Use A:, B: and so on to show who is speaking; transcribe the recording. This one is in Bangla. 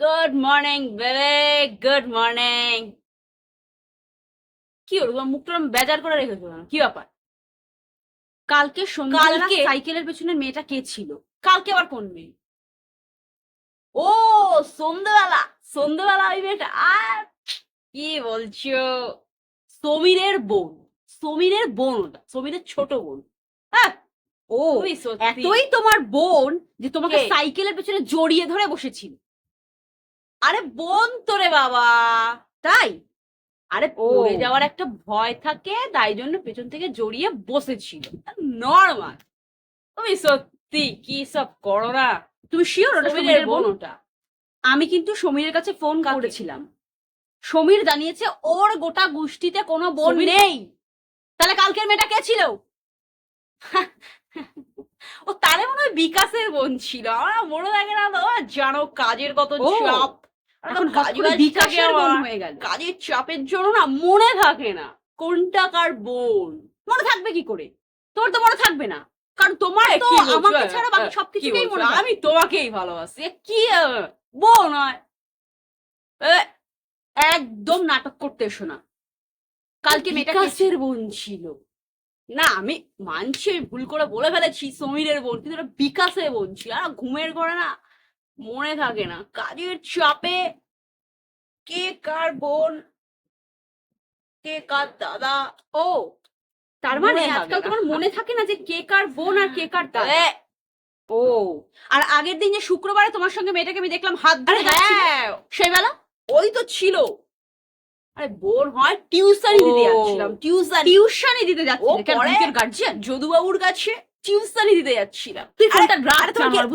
A: Good morning babe good morning কি হলো তোমার মুখটা বেজার করে রেখেছো? কি ব্যাপার?
B: কালকে
A: কালকে?
B: সাইকেলের পেছনে মেয়েটা কে ছিল?
A: কালকে আবার কোন মেয়ে? ও সন্ধ্যেবেলা সন্ধ্যেবেলা ওই মেয়েটা। আর কি বলছো? সমীরের বোন সমীরের বোন ওটা সমীরের ছোট বোন। হ্যাঁ
B: ও এতই তোমার বোন যে তোমাকে সাইকেলের পেছনে জড়িয়ে ধরে বসেছিল।
A: আরে বোন তোরে বাবা!
B: তাই?
A: আরে পড়ে যাওয়ার একটা ভয় থাকে তাই জন্য পেছন থেকে জড়িয়ে বসেছিল। নর্মাল। তুমি সত্যি কি সব করো না।
B: তুমি শিওর
A: সমীরের বোন? ওটা?
B: আমি কিন্তু সমীরের কাছে ফোন? করেছিলাম। সমীর জানিয়েছে ওর গোটা গোষ্ঠীতে কোনো বোন নেই। তাহলে কালকের মেয়েটা কে ছিল?
A: বিকাশের বোন ছিল। আমার মনে থাকে না তো জানো কাজের কত চাপ।
B: এখন বিকাশের বোন হয়ে গেল।
A: কাজের চাপের জন্য না মনে থাকে না কোনটা কার বোন।
B: মনে থাকবে কি করে? তোর তো মনে থাকবে না। কারণ তোমার তো আমাকে ছাড়া বাকি সবকিছুকেই মনে
A: আমি তোমাকেই ভালোবাসি। কি বোন
B: একদম নাটক করতে এসো না। কালকে মেয়েটা
A: বোন ছিল। না আমি মানছি ভুল করে বলে ফেলেছি সমীরের বোন কিন্তু ওটা বিকাশের বোন ছিল আর ঘুমের ঘরে না মনে থাকে না। কাজের চাপে কে কার বোন কে কার দাদা
B: ও তার মানে আজকাল। তোমার মনে থাকে না যে কে কার বোন আর কে কার দাদা? ও। আর আগের দিন যে শুক্রবারে তোমার সঙ্গে মেয়েটাকে আমি দেখলাম হাত ধরে
A: হ্যাঁ।
B: সেই বেলা
A: ওই তো ছিল। আরে বোর হয় টিউশনই দিতে। যাচ্ছিলাম টিউশন
B: টিউশনই দিতে
A: যাচ্ছিলাম
B: কেন? গার্জিয়ান
A: যদুবাবুর কাছে টিউশনই দিতে যাচ্ছিলাম
B: তুই ফোনটা রাখ আমার